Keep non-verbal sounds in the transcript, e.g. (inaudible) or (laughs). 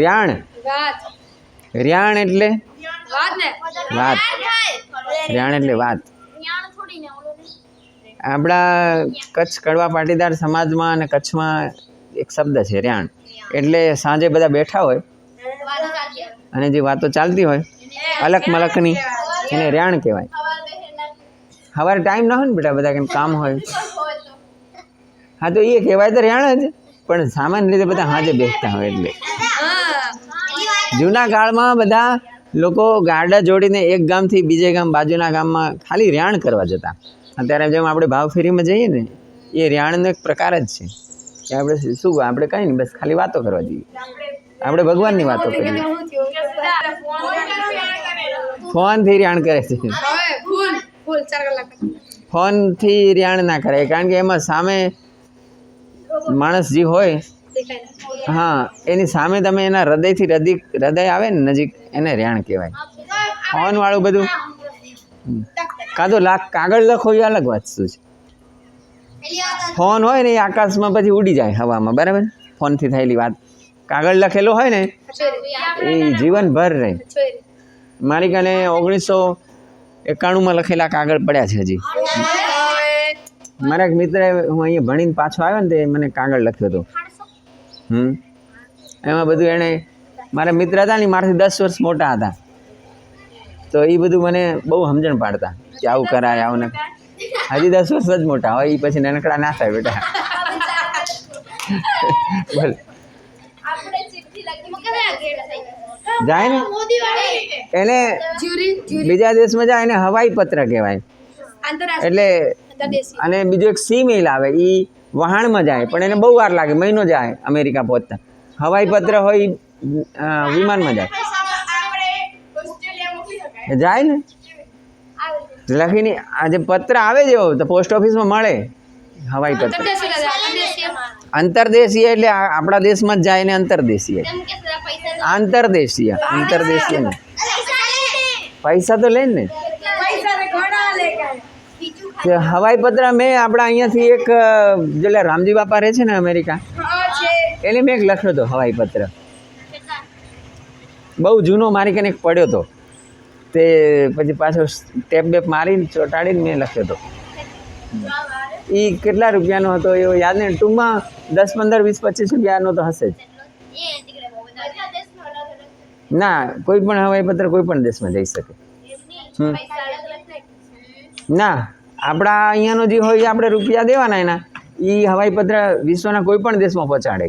ર્યાણ? રિયાણ એટલે? વાત રિયાણ એટલે વાત. આપણા કચ્છ કડવા પાટીદાર સમાજમાં અને કચ્છમાં એક શબ્દ છે રિયાણ. એટલે સાંજે બધા બેઠા હોય અને જે વાતો ચાલતી હોય અલક મલકની એને રિયાણ કહેવાય. સવારે ટાઈમ ના. હોય ને બેટા બધા કેમ કામ હોય. (laughs) હા તો એ કહેવાય તો રિયાણ જ પણ સામાન્ય રીતે બધા હાજે બેસતા હોય એટલે. જૂના કાળમાં બધા લોકો ગાડા જોડીને એક ગામથી બીજે ગામ બાજુના ગામમાં ખાલી રિયાણ કરવા જતા. અત્યારે જેમ આપણે ભાવફેરીમાં જઈએ ને એ રિયાણનો એક પ્રકાર જ છે. કે આપણે શું આપણે કંઈ નહીં બસ ખાલી વાતો કરવા જઈએ. આપણે ભગવાનની વાતો કરીએ. ફોનથી ર્યાણ કરે છે. ફોનથી રિયાણ ના કરાય કારણ કે એમાં સામે માણસ જે હોય હા, એની સામે તમે એના હૃદયથી હૃદય હૃદય આવે ને નજીક, એને રેણ કહેવાય. ફોન વાળું બધું. કાં તો લાખ કાગળ લખો એ અલગ વસ્તુ છે? ફોન હોય ને એ આકાશમાં પછી ઉડી જાય હવામાં, બરાબર? ફોનથી થયેલી વાત. કાગળ લખેલો હોય ને, એ જીવનભર રહે. મારી કાને ઓગણીસો એકાણુંમાં લખેલા કાગળ પડ્યા છે હજી. મારા એક મિત્રે હું અહીંયા ભણીને પાછો આવ્યો ને તે મને કાગળ લખ્યો હતો. હમ. એમાં બધું એણે મારા મિત્ર હતા ને મારાથી દસ વર્ષ મોટા હતા. તો એ બધું મને બહુ સમજણ પાડતા કે આવું કરાય આવું ને. હજી દસ વર્ષ જ મોટા હોય એ પછી નાનકડા ના થાય બેટા. બોલ જાય ને. એને બીજા દેશમાં જાય એને હવાઈ પત્ર કહેવાય. એટલે અને બીજું એક સી મેલ આવે એ વહાણમાં જાય પણ એને બહુ વાર લાગે મહિનો જાય અમેરિકા પહોંચતા. હવાઈ પત્ર હોય વિમાનમાં જાય. જાય ને? લખીને આજે પત્ર આવે જેવો તો પોસ્ટ ઓફિસમાં મળે હવાઈ પત્ર. અંતર્દેશીય એટલે આપણા દેશમાં જ જાય ને અંતરદેશીય. આંતરદેશીય અંતરદેશીય પૈસા તો લે ને પૈસા ને ઘણા લે બીજું કે હવાઈ પત્ર મેં આપણા અહીંયાથી એક જેટલે રામજી બાપા રહે છે ને અમેરિકા એને મેં એક લખ્યો હતો હવાઈ પત્ર બહુ જૂનો મારી કને પડ્યો હતો. તે પછી પાછો ટેપ બેપ મારીને ચોંટાડીને મેં લખ્યો હતો. એ કેટલા રૂપિયાનો હતો એવો યાદ નહીં ટૂંકમાં દસ પંદર વીસ પચીસ રૂપિયાનો તો હશે જ. ના કોઈ પણ હવાઈ પત્ર કોઈ પણ દેશમાં જઈ શકે. ના આપણા અહીંયાનો જે હોય એ આપણે રૂપિયા દેવાના એના એ હવાઈ પત્ર વિશ્વના કોઈ પણ દેશમાં પહોંચાડે.